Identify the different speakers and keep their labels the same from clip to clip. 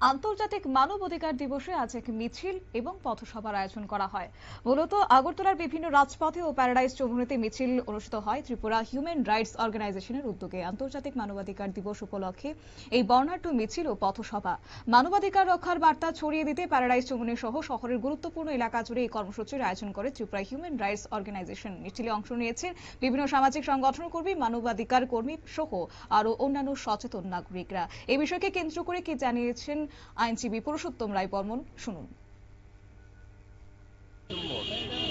Speaker 1: আন্তর্জাতিক মানব অধিকার দিবসে আজ এক মিছিল এবং পথসভার আয়োজন করা হয়। মূলত আগরতলার বিভিন্ন রাজপথে ও প্যারাডাইজ চৌমুহনীতে মিছিল অনুষ্ঠিত হয়। ত্রিপুরা হিউম্যান রাইটস অর্গানাইজেশনের উদ্যোগে আন্তর্জাতিক মানবাধিকার দিবস উপলক্ষে এই বর্ণাঢ্য মিছিল ও পথসভা। মানবাধিকার রক্ষার বার্তা ছড়িয়ে দিতে প্যারাডাইজ চৌমুহনী সহ শহরের গুরুত্বপূর্ণ এলাকা জুড়ে এই কর্মসূচির আয়োজন করে ত্রিপুরা হিউম্যান রাইটস অর্গানাইজেশন। মিছিলে অংশ নিয়েছেন বিভিন্ন সামাজিক সংগঠন কর্মী মানবাধিকার কর্মী সহ আরও অন্যান্য সচেতন নাগরিকরা। এই বিষয়কে কেন্দ্র করে কি জানিয়েছেন আইনজীবী পুরুষোত্তম রায় বর্মন শুনুন।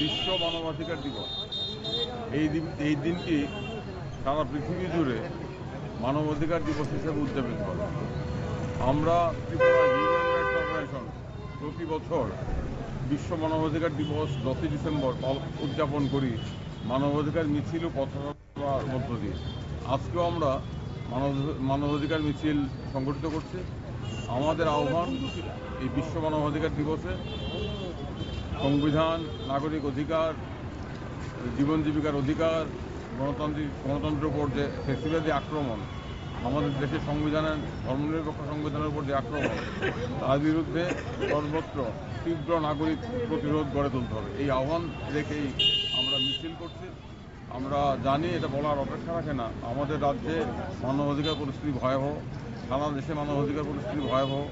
Speaker 2: বিশ্ব মানবাধিকার দিবস। এই দিন, এই দিনটি সারা পৃথিবী জুড়ে মানবাধিকার দিবস হিসেবে উদযাপিত করে আমরা প্রতি বছর বিশ্ব মানবাধিকার দিবস দশই ডিসেম্বর উদযাপন করি। মানবাধিকার মিছিল ও পথসভার মধ্য দিয়ে। আজকেও আমরা মানব, মানবাধিকার মিছিল সংগঠিত করছি। আমাদের আহ্বান এই বিশ্ব মানবাধিকার দিবসে। সংবিধান, নাগরিক অধিকার, জীবন জীবিকার অধিকার, গণতান্ত্রিক গণতন্ত্রের উপর যে ফেসিবাদী আক্রমণ, আমাদের দেশের সংবিধানের, ধর্মনিরপেক্ষ সংবিধানের উপর যে আক্রমণ, তার বিরুদ্ধে সর্বত্র তীব্র নাগরিক প্রতিরোধ গড়ে তুলতে হবে। এই আহ্বান রেখেই আমরা মিছিল করছি। আমরা জানি এটা বলার অপেক্ষা রাখে না। আমাদের রাজ্যে মানবাধিকার পরিস্থিতি ভয়াবহ, সারা দেশে মানবাধিকার পরিস্থিতি ভয়াবহ।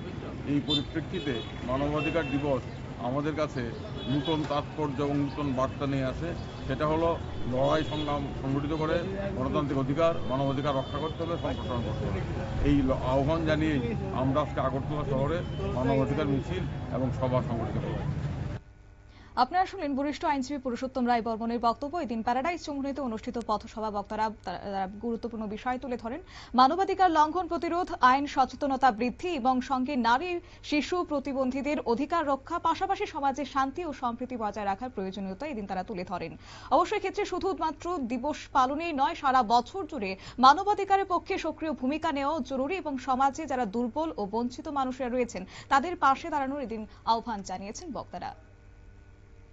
Speaker 2: এই পরিপ্রেক্ষিতে মানবাধিকার দিবস আমাদের কাছে নূতন তাৎপর্য এবং নূতন বার্তা নিয়ে আসে। সেটা হলো লড়াই সংগ্রাম সংগঠিত করে গণতান্ত্রিক অধিকার মানবাধিকার রক্ষা করতে হবে সম্প্রসারণ করতে হবে। এই আহ্বান জানিয়েই আমরা আজকে আগরতলা শহরে মানবাধিকার মিছিল এবং সভা সংগঠিত করব।
Speaker 1: আপনারা শুনলেন বরিষ্ঠ আইনজীবী পুরুষোত্তম রায় বর্মনের বক্তব্য। এদিন প্যারাডাইজ চৌমুহনীতে অনুষ্ঠিত পথসভা বক্তারা তারা তারা গুরুত্বপূর্ণ বিষয় তুলে ধরেন। মানবাধিকার লঙ্ঘন প্রতিরোধ, আইন সচেতনতা বৃদ্ধি এবং সঙ্গে নারী, শিশু প্রতিবন্ধীদের অধিকার রক্ষা, পাশাপাশি সমাজে শান্তি ও সম্প্রীতি বজায় রাখার প্রয়োজনীয়তা এদিন তারা তুলে ধরেন। অবশ্যই ক্ষেত্রে শুধুমাত্র দিবস পালনেই নয়, সারা বছর জুড়ে মানবাধিকারের পক্ষে সক্রিয় ভূমিকা নেওয়া জরুরি এবং সমাজে যারা দুর্বল ও বঞ্চিত মানুষেরা রয়েছেন, তাদের পাশে দাঁড়ানোর এদিন আহ্বান জানিয়েছেন বক্তারা।